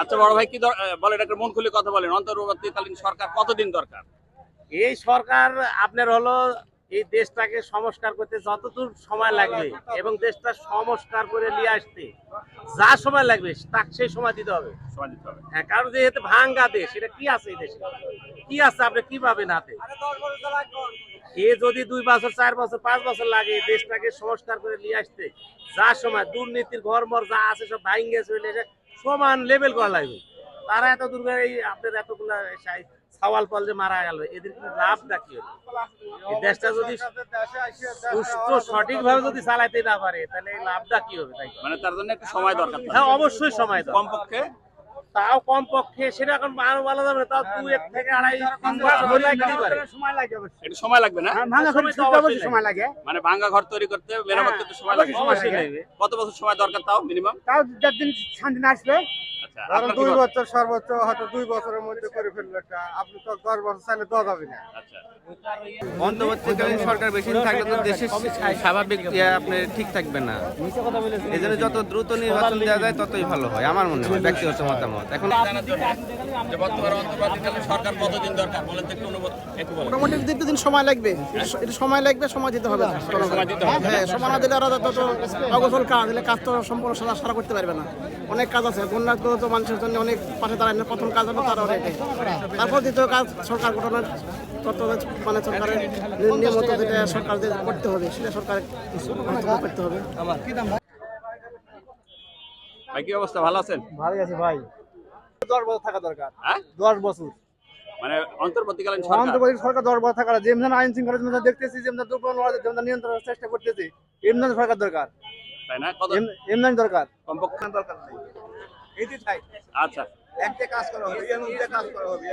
আচ্ছা বড় ভাই, কি বলে এটাকে মন খুলে কথা বলেন। অন্তর্বর্তীকালীন সরকার কতদিন দরকার? এই সরকার আপনার হলো এই দেশটাকে সংস্কার করতে যতদূর সময় লাগবে এবং দেশটা সংস্কার করে নিয়ে আসতে যা সময় লাগবে তা সেই সময় দিতে হবে। সময় দিতে হবে। হ্যাঁ কারণ যেহেতু ভাঙ্গা দেশ এটা কি আছে এই দেশে? কি আছে আপনি কি পাবেন হাতে এ যদি দুই বছর চার বছর পাঁচ বছর লাগে দেশটাকে সংস্কার করে নিয়ে আসতে যা সময় দুর্নীতির ঘরমর যা আছে সব ভাঙ্গে চলে সমান লেভেল করা লাগবে। তারা এত দূর এই আপনার এতগুলা সাই- সাওয়াল পাল যে মারা গেল এদের কি লাভটা কি হলো? এই দেশটা যদি সুস্থ সঠিক ভাবে যদি চালাইতে না পারে তাহলে এই লাভটা কি হবে তাই মানে তার জন্য একটু সময় দরকার হ্যাঁ অবশ্যই সময় দরকার। কমপক্ষে? তাও কম পক্ষে সেটা এখন আরও বলা যাবে তাও দুই এক থেকে আড়াই লাগতেই পারে। একটু সময় লাগবে না? ভাঙা সময় তো অবশ্যই সময় লাগে। মানে ভাঙ্গা ঘর তৈরি করতে মেরামত করতে সময় লাগে অবশ্যই লাগবে। কত বছর সময় দরকার তাও মিনিমাম তাও যতদিন শান্তি না আসবে আচ্ছা দুই বছর সর্বোচ্চ হয়তো দুই বছরের মধ্যে করে ফেলল একটা আপনি তো দশ বছর চাইলে দেওয়া যাবে না। আচ্ছা। অন্তর্বর্তীকালীন সরকার বেশি থাকলে তো দেশের স্বাভাবিক আপনি ঠিক থাকবে না। এই জন্য যত দ্রুত নির্বাচন দেওয়া যায় ততই ভালো হয় আমার মনে হয় ব্যক্তিগত মতামত। এখন মোটামুটি দীর্ঘ দিন সময় লাগবে। একটু সময় লাগবে সময় দিতে হবে। সময় হ্যাঁ সময় না দিলে ওরা তত অগোছল কাজ দিলে কাজ তো সম্পূর্ণ সারা সারা করতে পারবে না। অনেক কাজ আছে বন্যা তো মানুষের জন্য অনেক পাশে দাঁড়ায় না প্রথম কাজ হলো তারা এটাই তারপর দ্বিতীয় কাজ সরকার গঠনের তত্ত্ব মানে সরকারের নিয়মিত যেটা সরকার করতে হবে সেটা সরকার করতে হবে। ভাই কি অবস্থা? ভালো আছেন? ভালো আছে ভাই। দশ বছর থাকা দরকার। হ্যাঁ? দশ বছর। মানে অন্তর্বর্তীকালীন সরকার? অন্তর্বর্তী সরকার দশ বছর থাকা যেমন আইন শৃঙ্খলা যেমন দেখতেছি যেমন দুর্বল যেমন নিয়ন্ত্রণের চেষ্টা করতেছি এমন সরকার দরকার। তাই না? এমন দরকার। কমপক্ষে দরকার আচ্ছা। একটা কাজ করা হবে কাজ করা হবে